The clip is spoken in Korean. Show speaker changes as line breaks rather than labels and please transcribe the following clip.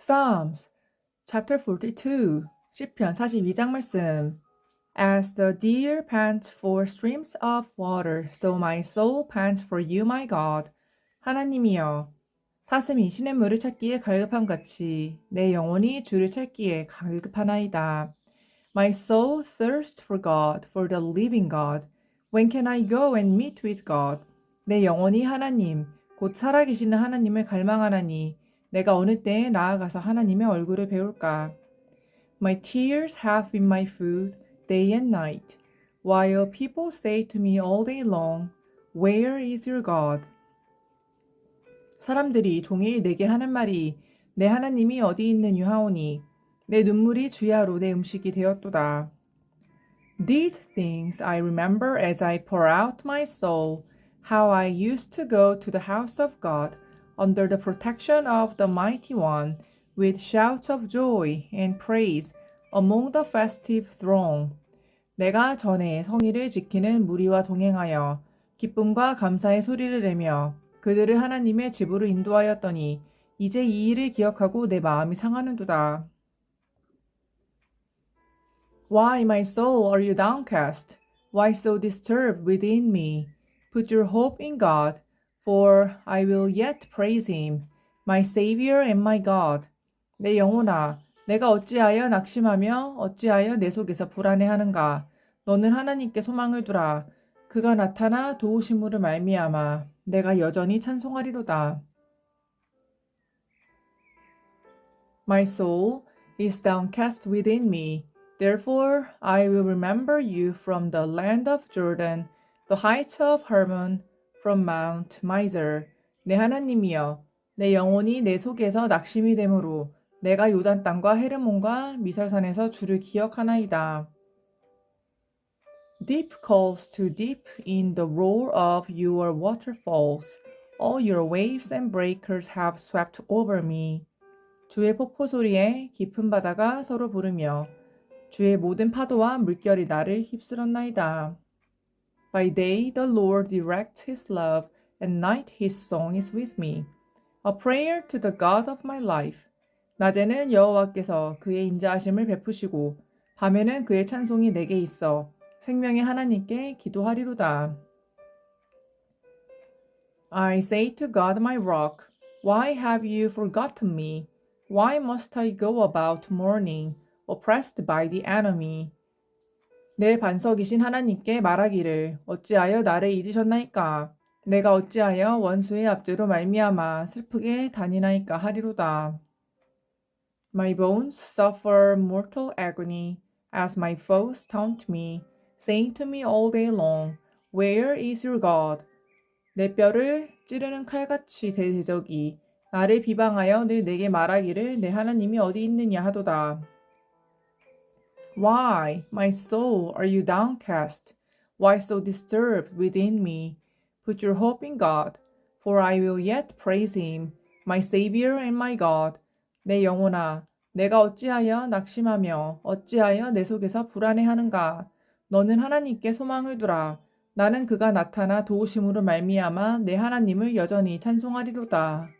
Psalms chapter 42 시편 42장 말씀 As the deer pants for streams of water, so my soul pants for you, my God. 하나님이여, 사슴이 시냇물을 찾기에 갈급함 같이 내 영혼이 주를 찾기에 갈급하나이다. My soul thirsts for God, for the living God. When can I go and meet with God? 내 영혼이 하나님, 곧 살아계시는 하나님을 갈망하나니 내가 어느 때에 나아가서 하나님의 얼굴을 배울까? My tears have been my food day and night, while people say to me all day long, Where is your God? 사람들이 종일 내게 하는 말이 내 하나님이 어디 있느냐 하오니 내 눈물이 주야로 내 음식이 되었도다. These things I remember as I pour out my soul, how I used to go to the house of God Under the protection of the mighty one with shouts of joy and praise among the festive throng. 내가 전에 성의를 지키는 무리와 동행하여 기쁨과 감사의 소리를 내며 그들을 하나님의 집으로 인도하였더니 이제 이 일을 기억하고 내 마음이 상하는도다. Why, my soul, are you downcast? Why so disturbed within me? Put your hope in God, for I will yet praise him, my Savior and my God. 내 영혼아, 내가 어찌하여 낙심하며 어찌하여 내 속에서 불안해하는가? 너는 하나님께 소망을 두라. 그가 나타나 도우심으로 말미암아 내가 여전히 찬송하리로다. My soul is downcast within me. Therefore I will remember you from the land of Jordan, the heights of Hermon, from Mount Miser. 내 하나님이여, 내 영혼이 내 속에서 낙심이 되므로 내가 요단 땅과 헤르몬과 미설산에서 주를 기억하나이다. Deep calls to deep in the roar of your waterfalls. All your waves and breakers have swept over me. 주의 폭포 소리에 깊은 바다가 서로 부르며 주의 모든 파도와 물결이 나를 휩쓸었나이다. By day the Lord directs his love, and night his song is with me. A prayer to the God of my life. 낮에는 여호와께서 그의 인자하심을 베푸시고 밤에는 그의 찬송이 내게 있어 생명의 하나님께 기도하리로다. I say to God my rock, why have you forgotten me? Why must I go about mourning, oppressed by the enemy? 내 반석이신 하나님께 말하기를 어찌하여 나를 잊으셨나이까? 내가 어찌하여 원수의 압제로 말미암아 슬프게 다니나이까 하리로다. My bones suffer mortal agony as my foes taunt me, saying to me all day long, Where is your God? 내 뼈를 찌르는 칼같이 대 대적이 나를 비방하여 늘 내게 말하기를 내 하나님이 어디 있느냐 하도다. Why, my soul, are you downcast? Why so disturbed within me? Put your hope in God, for I will yet praise him, my Savior and my God. 내 영혼아, 내가 어찌하여 낙심하며 어찌하여 내 속에서 불안해하는가? 너는 하나님께 소망을 두라. 나는 그가 나타나 도우심으로 말미암아 내 하나님을 여전히 찬송하리로다.